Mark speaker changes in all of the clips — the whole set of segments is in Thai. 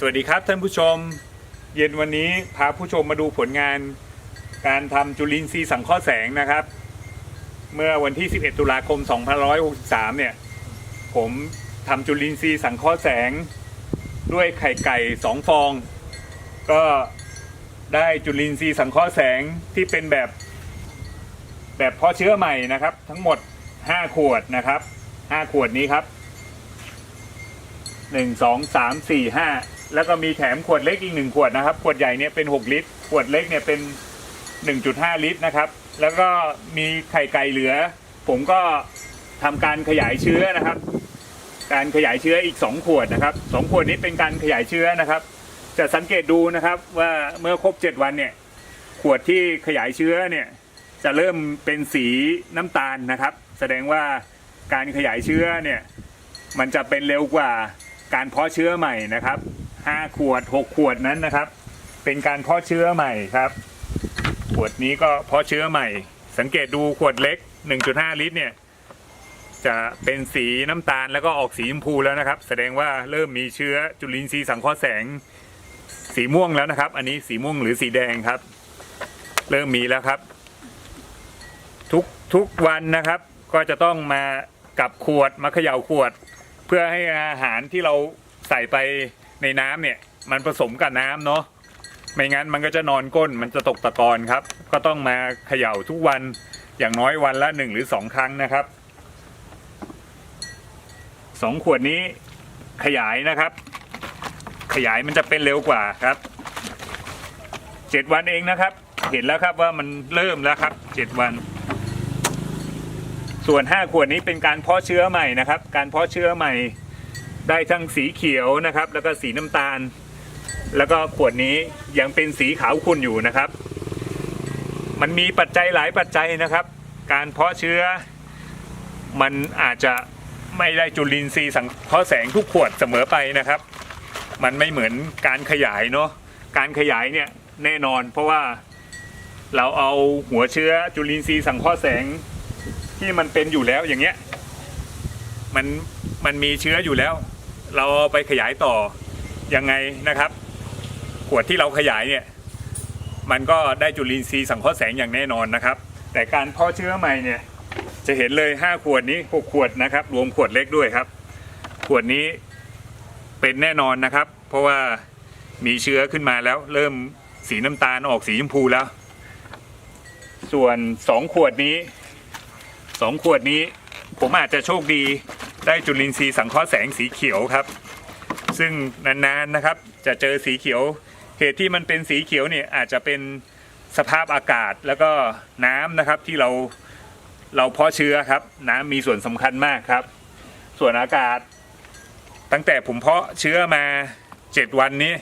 Speaker 1: สวัสดีครับท่านผู้ชม เย็นวันนี้พาผู้ชมมาดูผลงานการทำจุลินทรีย์สังเคราะห์แสงนะครับ เมื่อวันที่ 11 ตุลาคม 2563 เนี่ย ผมทำจุลินทรีย์สังเคราะห์แสง ด้วยไข่ไก่ 2 ฟอง ก็ได้จุลินทรีย์สังเคราะห์แสงที่เป็นแบบ แบบเพาะเชื้อใหม่นะครับ ทั้งหมด 5 ขวดนะครับ 5 ขวดนี้ครับหนึ่งสองสามสี่ห้า แล้วก็มีแถมขวดเล็กอีกหนึ่งขวดนะครับ ขวดใหญ่เนี่ยเป็นหกลิตร ขวดเล็กเนี่ยเป็นหนึ่งจุดห้าลิตรนะครับ แล้วก็มีไข่ไก่เหลือ ผมก็ทำการขยายเชื้อนะครับ การขยายเชื้ออีกสองขวดนะครับสองขวดนี้เป็นการขยายเชื้อนะครับ จะสังเกตดูนะครับว่าเมื่อครบเจ็ดวันเนี่ย ขวดที่ขยายเชื้อเนี่ยจะเริ่มเป็นสีน้ำตาลนะครับ แสดงว่าการขยายเชื้อเนี่ยมันจะเป็นเร็วกว่าการเพาะเชื้อใหม่นะครับ 5 ขวด 6 ขวดนั้นนะครับ เป็นการเพาะเชื้อใหม่ครับ ขวดนี้ก็เพาะเชื้อใหม่ สังเกตดูขวดเล็ก 1.5 ลิตรเนี่ย จะเป็นสีน้ำตาลแล้วก็ออกสีชมพูแล้วนะครับ แสดงว่าเริ่มมีเชื้อจุลินทรีย์สังเคราะห์แสงสีม่วงแล้วนะครับ อันนี้สีม่วงหรือสีแดงครับ เริ่มมีแล้วครับ ทุกทุกวันนะครับ ก็จะต้องมากับขวดมาเขย่าขวด เพื่อให้อาหารที่เราใส่ไป ในน้ำเนี่ยมันผสมกับน้ำเนาะไม่งั้นมันก็จะนอนก้นมันจะตกตะกอนครับ ก็ต้องมาเขย่าทุกวันอย่างน้อยวันละหนึ่งหรือสองครั้งนะครับสองขวดนี้ขยายนะครับ ขยายมันจะเป็นเร็วกว่าครับเจ็ดวันเองนะครับ เห็นแล้วครับว่ามันเริ่มแล้วครับเจ็ดวัน ส่วน5ขวดนี้เป็นการเพาะเชื้อใหม่นะครับ การเพาะเชื้อใหม่ ได้ทั้งสีเขียวนะครับ แล้วก็สีน้ำตาล แล้วก็ขวดนี้ยังเป็นสีขาวขุ่นอยู่นะครับ มันมีปัจจัยหลายปัจจัยนะครับ การเพาะเชื้อ มันอาจจะไม่ได้จุลินทรีย์สังเคราะห์แสงทุกขวดเสมอไปนะครับ มันไม่เหมือนการขยายเนาะการขยายเนี่ยแน่นอน เพราะว่าเราเอาหัวเชื้อจุลินทรีย์สังเคราะห์แสงที่มันเป็นอยู่แล้วอย่างเงี้ยมันมันมีเชื้ออยู่แล้ว เราเอาไปขยายต่อยังไงนะครับ ขวดที่เราขยายเนี่ย มันก็ได้จุลินทรีย์สังเคราะห์แสงอย่างแน่นอนนะครับ แต่การเพาะเชื้อใหม่เนี่ย จะเห็นเลย 5 ขวดนี้ 6 ขวดนะครับ รวมขวดเล็กด้วยครับ ขวดนี้เป็นแน่นอนนะครับ เพราะว่ามีเชื้อขึ้นมาแล้ว เริ่มสีน้ำตาลออกสีชมพูแล้ว ส่วน 2 ขวดนี้สองขวดนี้ผมอาจจะโชคดี ได้จุลินทรีย์สังเคราะห์แสงสีเขียวครับ ซึ่งนานๆนะครับจะเจอสีเขียว เหตุที่มันเป็นสีเขียวเนี่ยอาจจะเป็นสภาพอากาศแล้วก็น้ำนะครับที่เราเราเพาะเชื้อครับ น้ำมีส่วนสำคัญมากครับ ส่วนอากาศ ตั้งแต่ผมเพาะเชื้อมาเจ็ดวันนี้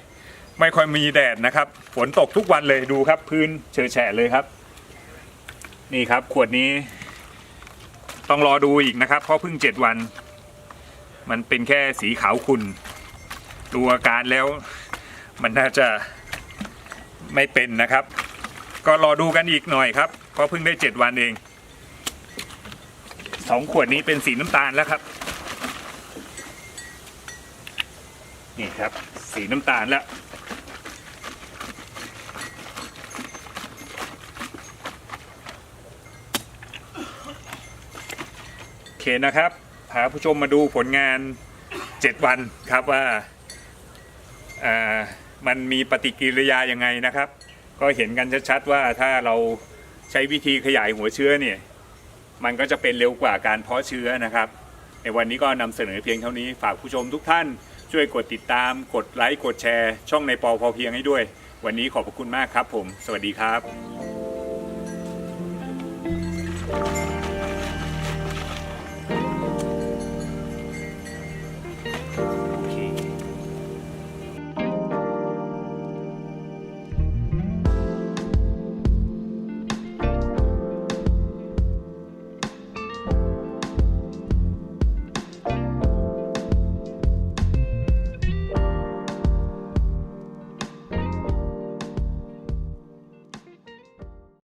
Speaker 1: ไม่ค่อยมีแดดนะครับ ฝนตกทุกวันเลยดูครับ พื้นเฉอแฉะเลยครับ นี่ครับขวดนี้ ต้องรอดูอีกนะครับเพราะเพิ่งเจ็ดวัน มันเป็นแค่สีขาวขุ่นดูอาการแล้วมันน่าจะไม่เป็นนะครับ ก็รอดูกันอีกหน่อยครับเพราะเพิ่งได้เจ็ดวันเองสองขวดนี้เป็นสีน้ำตาลแล้วครับ นี่ครับ สีน้ำตาลแล้วโอเคนะครับ พาผู้ชมมาดูผลงาน 7 วันครับว่าามันมีปฏิกิริยายังไงนะครับ ก็เห็นกันชัดๆว่าถ้าเราใช้วิธีขยายหัวเชื้อเนี่ยมันก็จะเป็นเร็วกว่าการเพาะเชื้อนะครับ ในวันนี้ก็นำเสนอเพียงเท่านี้ฝากผู้ชมทุกท่านช่วยกดติดตาม กดไลค์ กดแชร์ ช่องในปอพอเพียงให้ด้วย วันนี้ขอบพระคุณมากครับผม สวัสดีครับ